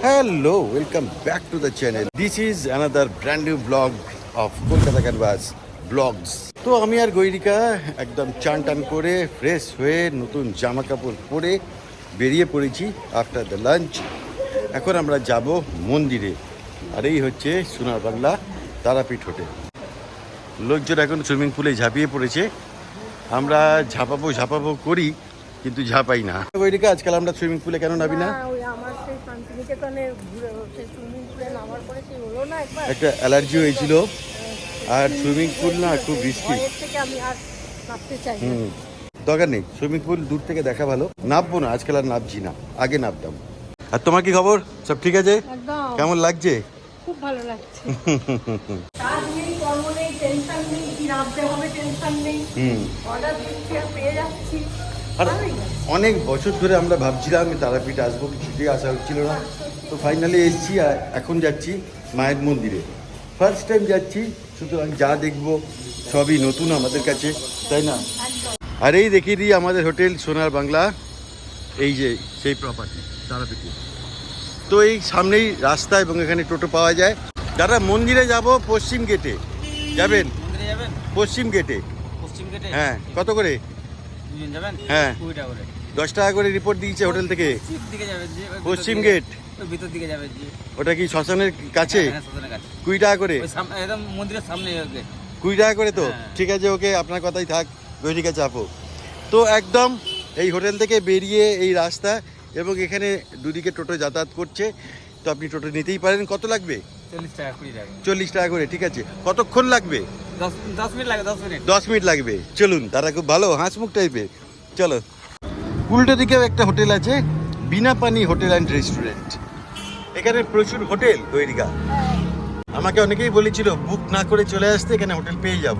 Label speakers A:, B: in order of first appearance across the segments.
A: Hello, welcome back to the channel. This is another brand new vlog of Kolkata Canvas Vlogs. তো আমি আর গৈরিকা একদম চান টান করে ফ্রেশ হয়ে নতুন জামা কাপড় পরে বেরিয়ে পড়েছি আফটার দ্য লাঞ্চ এখন আমরা যাব মন্দিরে। আর এই হচ্ছে সোনার বাংলা তারাপীঠ হোটেল। লোকজন এখন সুইমিং পুলে ঝাঁপিয়ে পড়েছে। আমরা ঝাঁপাবো ঝাঁপাবো করি কিন্তু ঝাঁপাই না। গৈরিকা আজকাল আমরা সুইমিং পুলে কেন নাবি না?
B: শান্তিনিকেতনে ঘুরে সেই সুইমিং পুলে নামার পরে সেই হলো না একবার?
A: একটা অ্যালার্জি হয়েছিল। আর সুইমিং পুল না খুব রিস্কি
B: ভয়ের থেকে আমি আর নামতে চাই না।
A: দরকার নেই সুইমিং পুল দূর থেকে দেখা ভালো। নামবো না আজকাল আর নামছি না আগে নামতাম। আর তোমার কি খবর? সব ঠিক আছে? কেমন লাগছে?
B: খুব ভালো লাগছে। কাজ নেই কর্ম নেই টেনশন নেই কি নামতে হবে টেনশন নেই।
A: হুম।
B: অর্ডার দিচ্ছি পেয়ে যাচ্ছি।
A: আর অনেক বছর ধরে আমরা ভাবছিলাম তারাপীঠ আসব কিছুতেই আসা হচ্ছিল না। তো ফাইনালি এসছি আর এখন যাচ্ছি মায়ের মন্দিরে। ফার্স্ট টাইম যাচ্ছি সুতরাং যা দেখব সবই নতুন আমাদের কাছে তাই না? আর এই দেখিয়ে দিই আমাদের হোটেল সোনার বাংলা এই যে সেই প্রপার্টি তারাপীঠে। তো এই সামনেই রাস্তা এবং এখানে টোটো পাওয়া যায়। দাদা মন্দিরে যাব পশ্চিম গেটে যাবেন?
C: যাবেন?
A: পশ্চিম গেটে
C: পশ্চিম গেটে
A: হ্যাঁ কত করে?
C: দুজন যাবেন?
A: হ্যাঁ।
C: কুড়ি টাকা করে।
A: দশ টাকা করে রিপোর্ট দিয়েছে হোটেল থেকে?
C: পশ্চিম দিকে যাবেন যে ওই ভিতর
A: পশ্চিম গেট
C: ভিতর দিকে যাবেন যে।
A: ওটা কি শ্মশানের কাছে?
C: হ্যাঁ, শ্মশানের কাছে।
A: কুড়ি টাকা করে?
C: সামনে একদম মন্দিরের সামনে
A: কুড়ি টাকা করে তো?
C: হ্যাঁ।
A: ঠিক আছে ওকে আপনার কথাই থাক। গৈরিকা চাপো তো একদম এই হোটেল থেকে বেরিয়ে এই রাস্তা এবং এখানে দুদিকে টোটো যাতায়াত করছে। তো আপনি টোটো নিতেই পারেন। কত লাগবে?
C: চল্লিশ টাকা কুড়ি টাকা
A: চল্লিশ টাকা করে ঠিক আছে। কতক্ষণ লাগবে?
C: দশ মিনিট লাগে দশ মিনিট।
A: দশ মিনিট লাগবে। চলুন তারা খুব ভালো হাঁসমুখ টাইপের। চলো। উল্টো দিকেও একটা হোটেল আছে বিনা পানি হোটেল অ্যান্ড রেস্টুরেন্ট। এখানে প্রচুর হোটেল দৈরিকা আমাকে অনেকেই বলেছিল বুক না করে চলে আসতে এখানে হোটেল পেয়ে যাব।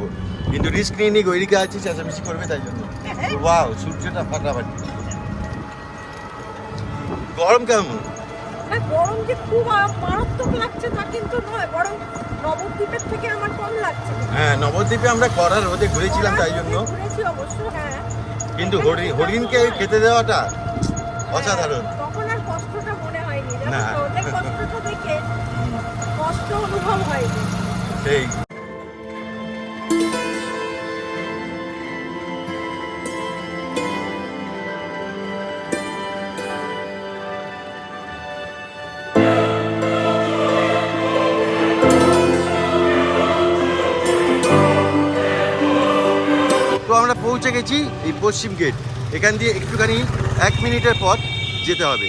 A: কিন্তু রিস্ক নিয়ে নিয়ে গৈরিকা আছে চেঁচামেচি করবে তাই জন্য। ওয়াও সূর্যটা ফাটাফাটি। গরম কেমন?
B: হ্যাঁ গরম যে খুব মারাত্মক লাগছে তা কিন্তু নয় বরং নবদ্বীপের থেকে আমার কম লাগছে।
A: হ্যাঁ নবদ্বীপে আমরা করার রোদে ঘুরেছিলাম তাই জন্য।
B: ঘুরেছি অবশ্য হ্যাঁ।
A: কিন্তু হরিণ হরিণকে খেতে দেওয়াটা অসাধারণ।
B: তখন আর কষ্টটা মনে হয়নি।
A: না।
B: কষ্টটা দেখে কষ্ট অনুভব হয়নি।
A: সেই। গেছি এই পশ্চিম গেট এখান দিয়ে একটুখানি এক মিনিটের পথ যেতে হবে।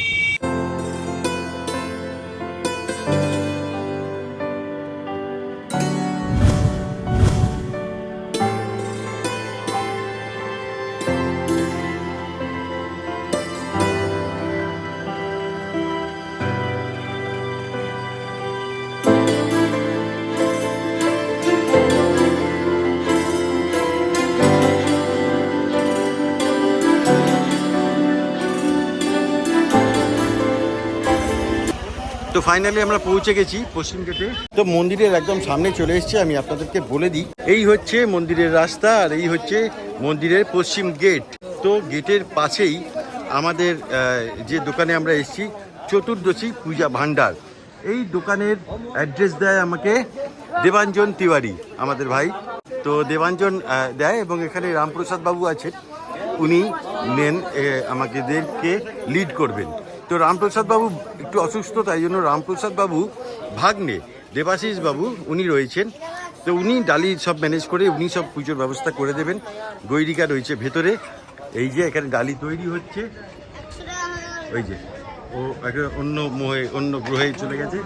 A: তো ফাইনালি আমরা পৌঁছে গেছি পশ্চিম গেটে তো মন্দিরের একদম সামনে চলে এসেছে, আমি আপনাদেরকে বলে দিই। এই হচ্ছে মন্দিরের রাস্তা আর এই হচ্ছে মন্দিরের পশ্চিম গেট তো গেটের পাশেই আমাদের যে দোকানে আমরা এসেছি, চতুর্দশী পূজা ভান্ডার এই দোকানের অ্যাড্রেস দেয় আমাকে দেবাঞ্জন তিওয়ারি, আমাদের ভাই। তো দেবাঞ্জন দেয় এবং এখানে রামপ্রসাদ বাবু আছেন। উনি মেন আমাদেরকে লিড করবেন। তো রামপ্রসাদ বাবু একটু অসুস্থ, তাই জন্য রামপ্রসাদ বাবু ভাগ্নে, দেবাশিস বাবু উনি রয়েছেন। তো উনি ডালি সব ম্যানেজ করে উনি সব পুজোর ব্যবস্থা করে দেবেন। গৈরিকা রয়েছে ভেতরে। এই যে এখানে ডালি তৈরি হচ্ছে। ওই যে, ও একটা অন্য মোহে, অন্য গ্রহে চলে গেছে।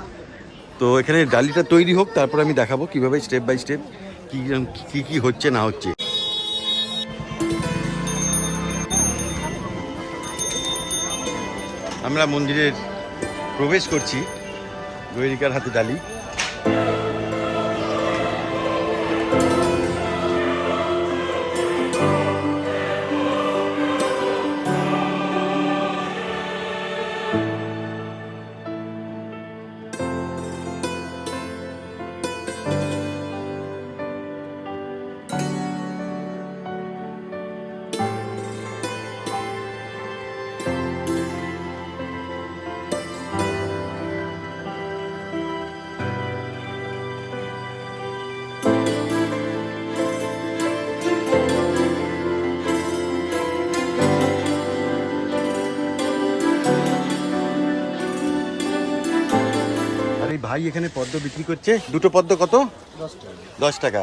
A: তো এখানে ডালিটা তৈরি হোক, তারপর আমি দেখাবো কীভাবে স্টেপ বাই স্টেপ কি কি কি হচ্ছে, না হচ্ছে। আমরা মন্দিরের প্রবেশ করছি গৈরিকার হাতে ডালি। ভাই এখানে পদ্ম বিক্রি করছে। দুটো পদ্ম কত? দশ টাকা।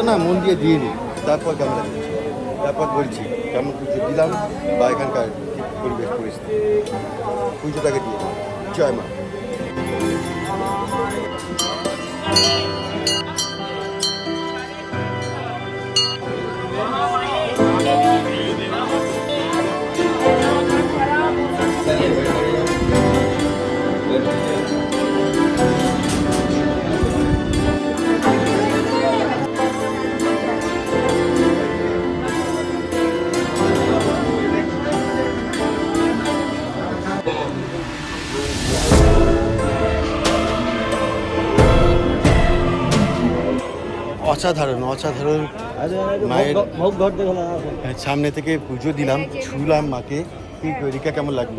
A: পুজোটা না, মন দিয়ে দিয়ে নিই তারপর ক্যামেরা দিচ্ছি তারপর বলছি, কেমন পুজো দিলাম বা এখানকার পরিবেশ পরিস্থিতি? পুজোটাকে দিয়ে জয় মা। অসাধারণ অসাধারণ মায়ের হ্যাঁ, সামনে থেকে পুজো দিলাম ছুলাম মাকে। কি রিকা কেমন লাগল?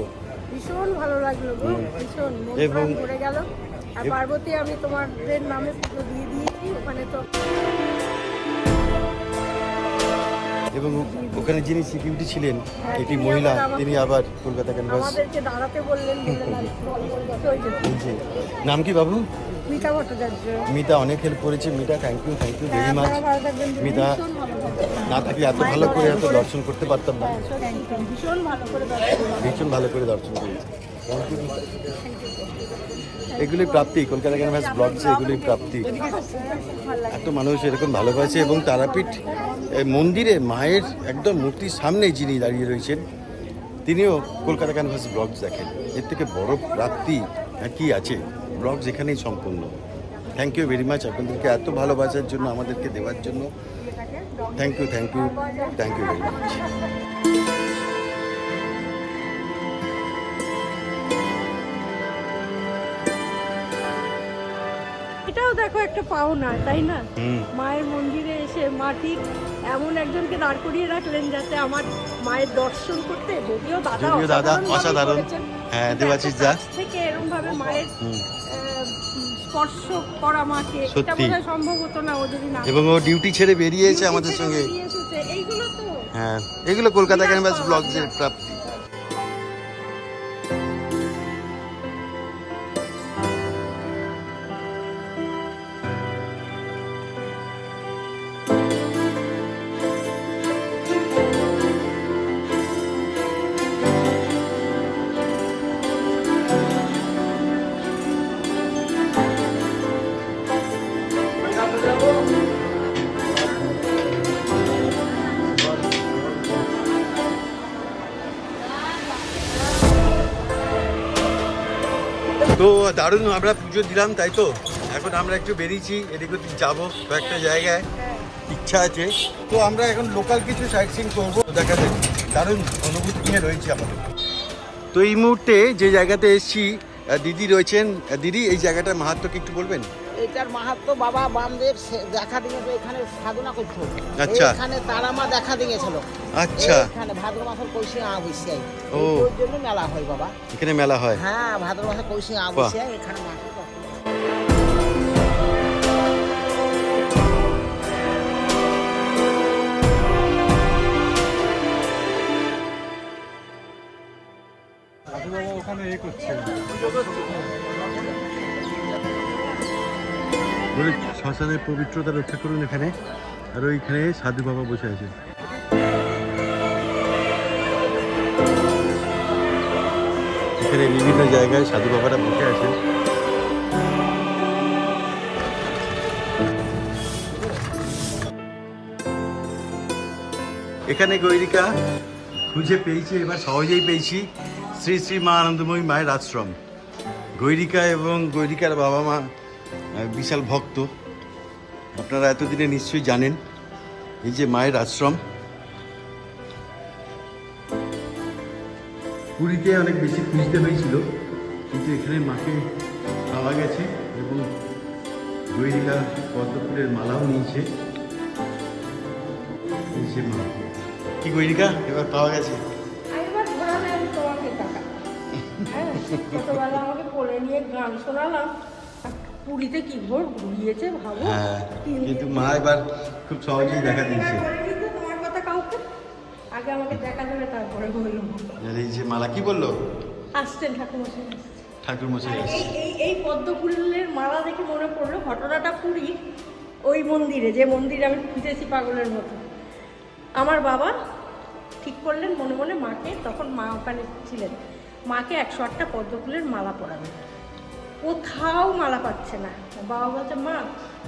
B: ভীষণ ভালো লাগল গো ভীষণ।
A: এবং-
B: গেল। আর পার্বতী আমি তোমাদের নামে পুজো দিয়ে দিয়েছি ওখানে তো
A: এবং ওখানে যিনি সিকিউরিটি ছিলেন
B: হ্যাঁ,
A: এটি মহিলা তিনি আবার কলকাতা ক্যানভাস নাম কি বাবু?
B: মিতা ভট্টাচার্য।
A: মিতা অনেক হেল্প করেছে। Mita thank you thank you very much Mita. না থাকলে এত ভালো করে এত দর্শন করতে পারতাম না।
B: হ্যাঁ, ভীষণ ভালো করে দর্শন করলাম।
A: ভীষণ ভালো করে দর্শন করেছি. এগুলি প্রাপ্তি কলকাতা ক্যানভাস ব্লগসে এগুলি প্রাপ্তি। এত মানুষ এরকম ভালোবাসে এবং তারাপীঠ মন্দিরে মায়ের একদম মূর্তির সামনে যিনি দাঁড়িয়ে রয়েছেন তিনিও কলকাতা ক্যানভাস ব্লগস দেখেন। এর থেকে বড় প্রাপ্তি কি আছে। ব্লগস যেখানেই সম্পূর্ণ। থ্যাংক ইউ ভেরি মাচ আপনাদেরকে এত ভালোবাসার জন্য আমাদেরকে দেওয়ার জন্য। Thank you thank you thank you very much
B: এটাও দেখো একটা পাওনা তাই না? মায়ের মন্দিরে এসে মা ঠিক এমন একজনকে দাঁড় করিয়ে রাখলেন যাতে আমার মায়ের দর্শন করতে। যদিও দাদা
A: দাদা অসাধারণ। হ্যাঁ, দেবাশিস দা।
B: থেকে এরকম ভাবে মায়ের স্পর্শ করা মাকে এটা
A: সত্যি।
B: বোধহয় সম্ভব হতো না ও যদি না
A: এবং ও ডিউটি ছেড়ে বেরিয়েছে আমাদের সঙ্গে।
B: এইগুলো তো
A: হ্যাঁ এগুলো কলকাতা ক্যানভাস ব্লগ
B: যে
A: প্রাপ্তি। তো দারুণ আমরা পুজো দিলাম, তাই তো? এখন আমরা একটু বেরিয়েছি, এদিকে যাব কয়েকটা জায়গায়। ইচ্ছা আছে। তো আমরা এখন লোকাল কিছু সাইট সিন করব দেখা যাক দারুণ অনুভূতি নিয়ে রয়েছে আমাদের। তো এই মুহূর্তে যে জায়গাতে এসেছি দিদি রয়েছেন। দিদি, এই জায়গাটার মাহাত্ম কি একটু বলবেন?
D: এটার মাহাত্ম বাবা বামদেব সে- দেখা দিয়েছে এখানে সাধনা করতো।
A: আচ্ছা।
D: এখানে তারামা দেখা দিয়েছিল।
A: আচ্ছা।
D: এখানে ভাদ্র মাসের কৈশি আ বসে
A: ও।
D: ওই জন্য মেলা হয় বাবা।
A: এখানে মেলা হয়?
D: হ্যাঁ ভাদ্র মাসে কৈশি আ
A: বাহ।
D: বসে এখানে
E: ওখানে এ করছে।
A: শ্মশানের পবিত্রতা রক্ষা করুন এখানে। আর ওইখানে সাধু বাবা বসে আছে। এখানে বিভিন্ন জায়গায় সাধু বাবারা বসে আছেন এখানে গৈরিকা খুঁজে পেয়েছি, এবার সহজেই পেয়েছি। শ্রী শ্রী মা আনন্দময়ী মায়ের আশ্রম। গৈরিকা এবং গৈরিকার বাবা মা বিশাল ভক্ত। আপনারা এতদিনে নিশ্চয়ই জানেন এই যে মায়ের আশ্রম। পুরীতে অনেক বেশি খুঁজতে হয়েছিল কিন্তু এখানে মাকে পাওয়া গেছে এবং গৈরিকা পদ্মফুলের মালাও নিয়েছে। মা। কি গৈরিকা এবার পাওয়া গেছে।
B: হ্যাঁ ছোটবেলা আমাকে কোলে নিয়ে গান শোনালাম। পুরীতে কি ঘোর ঘুরিয়েছে ভাবো?
A: হ্যাঁ কিন্তু মা এবার খুব সহজেই দেখা দিয়েছে।
B: তোমার কথা কাউকে? আগে আমাকে দেখা দেবে তারপরে বলল।
A: এই যে মালা কি বলল?
B: আসছেন ঠাকুমশাই আসছেন।
A: ঠাকুর মশাই
B: আর
A: আসছে।
B: এই এই পদ্ম ফুলের মালা দেখে মনে পড়ল ঘটনাটা পুরী ওই মন্দিরে যে মন্দিরে আমি খুঁজেছি পাগলের মতো। আমার বাবা ঠিক করলেন মনে মনে মাকে তখন মা ওখানে ছিলেন। মাকে একশো আটটা পদ্ম ফুলের মালা পরাবে কোথাও মালা পাচ্ছে না। বাবা বলছে মা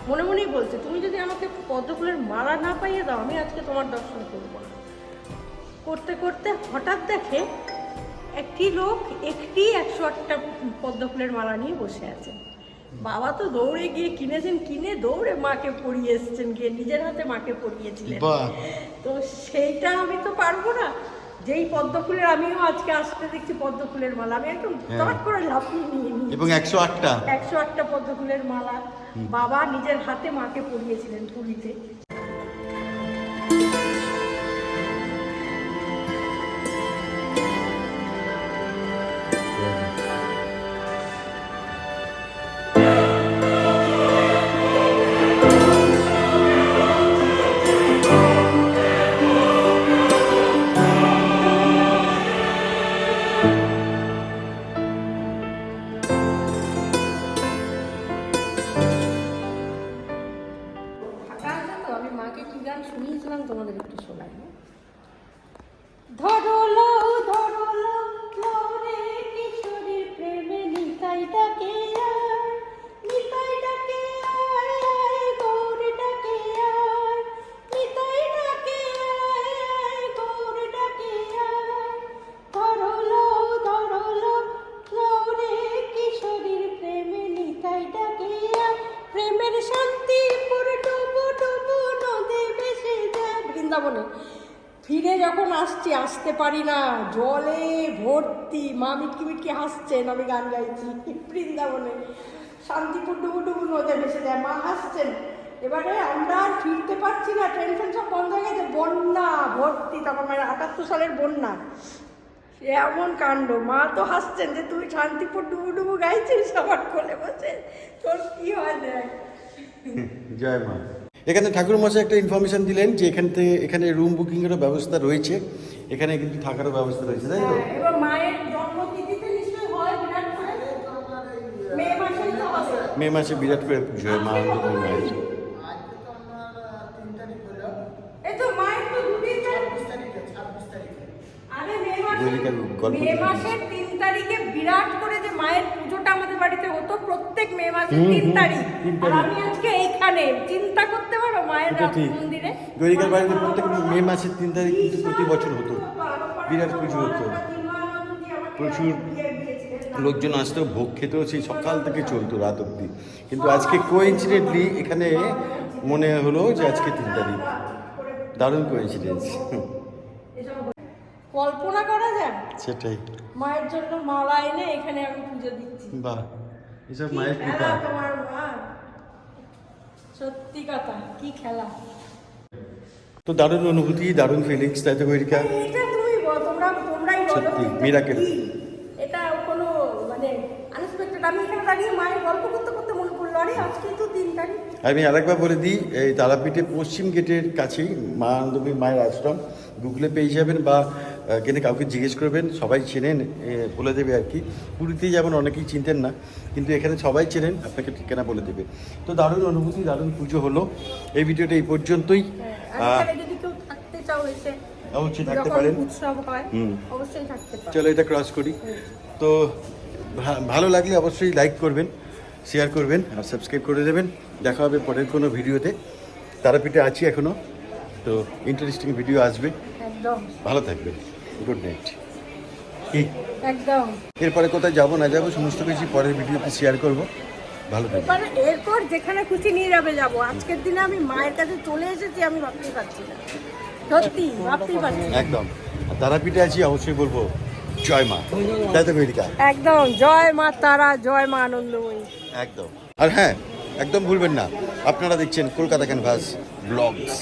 B: মনে মনেই বলছে তুমি যদি আমাকে পদ্মফুলের মালা না পাইয়ে দাও আমি আজকে তোমার দর্শন করব না। করতে করতে হঠাৎ দেখে একটি লোক একটি একশো আটটা পদ্মফুলের মালা নিয়ে বসে আছে। বাবা তো দৌড়ে গিয়ে কিনেছেন কিনে দৌড়ে মাকে পরিয়ে এসছেন গিয়ে নিজের হাতে মাকে পরিয়েছিলেন। তো সেইটা আমি তো পারব না। যেই পদ্ম ফুলের আমিও আজকে আসতে দেখছি পদ্ম ফুলের মালা। আমি একদম
A: হ্যাঁ।
B: চট করে লাফিয়ে নিয়ে নিই
A: এবং একশো আটটা?
B: একশো আটটা পদ্ম ফুলের মালা বাবা নিজের হাতে মাকে পরিয়েছিলেন পুরীতে আসতে পারি না। জলে ভর্তি। মা মিটকি মিটকি হাসছেন আমি গান গাইছি। বৃন্দাবনে। শান্তিপুর ডুবু ডুবু নদে ভেসে যায়। মা হাসছেন। এবারে আমরা ফিরতে পারছি না। ট্রেন ফ্রেন সব বন্ধ হয়ে গেছে। বন্যা ভর্তি। তখন মানে আটাত্তর সালের বন্যা। এমন কাণ্ড। মা তো হাসছেন যে, তুই শান্তিপুর ডুবু ডুবু গাইছিস আমার কোলে বসে? তোর কি হয় দেখ?
A: জয় মা। এখানে ঠাকুর মশাই একটা ইনফরমেশন দিলেন যে, এখান থেকে এখানে রুম বুকিংয়েরও ব্যবস্থা রয়েছে। এখানে কিন্তু থাকারও ব্যবস্থা রয়েছে তাই তো?
B: হ্যাঁ, মে
A: মাসে বিরাট করে পুজো হয় মা
B: মে মাসে
A: গল্প
B: তারিখে বিরাট করে যে মায়ের পুজোটা আমাদের বাড়িতে হতো প্রত্যেক মে মাসের তিন তারিখ। আর আমি আজকে এইখানে চিন্তা করতে পারো মায়ের মন্দিরে।
A: গৈরিকার বাড়িতে প্রত্যেক মে মাসের তিন তারিখ কিন্তু প্রতি বছর হতো। বিরাট পুজো হতো। প্রচুর লোকজন আসতো ভোগ খেতেও সেই সকাল থেকে চলতো রাত অবধি। কিন্তু আজকে কোইন্সিডেন্টলি এখানে মনে হলো যে আজকে তিন তারিখ। দারুণ কোইন্সিডেন্স
B: কল্পনা করা যায়?
A: সেটাই।
B: মায়ের জন্য মালা এনে এখানে আমি পুজো দিচ্ছি।
A: বাহ এসব মায়ের কৃপা।
B: তোমার মা? সত্যি কথা কি খেলা?
A: তো দারুণ অনুভূতি দারুণ ফিলিংস তাই তো গৈরিকা
B: এটা তুমি বল, তোমরা তোমরাই বলো
A: সত্যি, miracle.
B: এটা কোনো মানে আনএক্সপেক্টেড আমি এখানে দাঁড়িয়ে মায়ের গল্প করতে করতে মনে পড়ল আরে আজকে তো তিন তারিখ
A: আমি আরেকবার বলে দিই এই তারাপীঠে পশ্চিম গেটের কাছেই মা আনন্দমী মায়ের আশ্রম। গুগলে পেয়ে যাবেন বা কিন্তু কাউকে জিজ্ঞেস করবেন? সবাই চেনেন বলে দেবে আর কি। পুরীতে যেমন অনেকেই চিনতেন না কিন্তু এখানে সবাই চেনেন আপনাকে ঠিকানা বলে দেবে। তো দারুণ অনুভূতি দারুণ পুজো হলো। এই ভিডিওটা এই পর্যন্তই।
B: এসে
A: অবশ্যই থাকতে পারেন। চলো এটা ক্রস করি। তো ভালো লাগলে অবশ্যই লাইক করবেন শেয়ার করবেন আর সাবস্ক্রাইব করে দেবেন। দেখা হবে পরের কোনো ভিডিওতে। তারাপীঠে আছি এখনও তো ইন্টারেস্টিং ভিডিও আসবে। ভালো থাকবেন। গুড নাইট
B: একদম।
A: এরপরে কোথায় যাব না যাব সমস্ত কিছু পরের ভিডিওতে শেয়ার করব। ভালো
B: এবার এরপর যেখানে খুশি নিয়ে যাবে। যাব আজকের দিনে আমি মায়ের কাছে চলে এসেছি আমি ভাবতেই পারছি না। সত্যি ভাবতেই পারছি
A: একদম। আর তারাপীঠে আছি অবশ্যই বলব জয় মা। তাই তো মেডিকা
B: একদম জয় মা তারা জয় মা আনন্দময়ী।
A: একদম। আর হ্যাঁ একদম ভুলবেন না। আপনারা দেখছেন কলকাতা ক্যানভাস ব্লগস।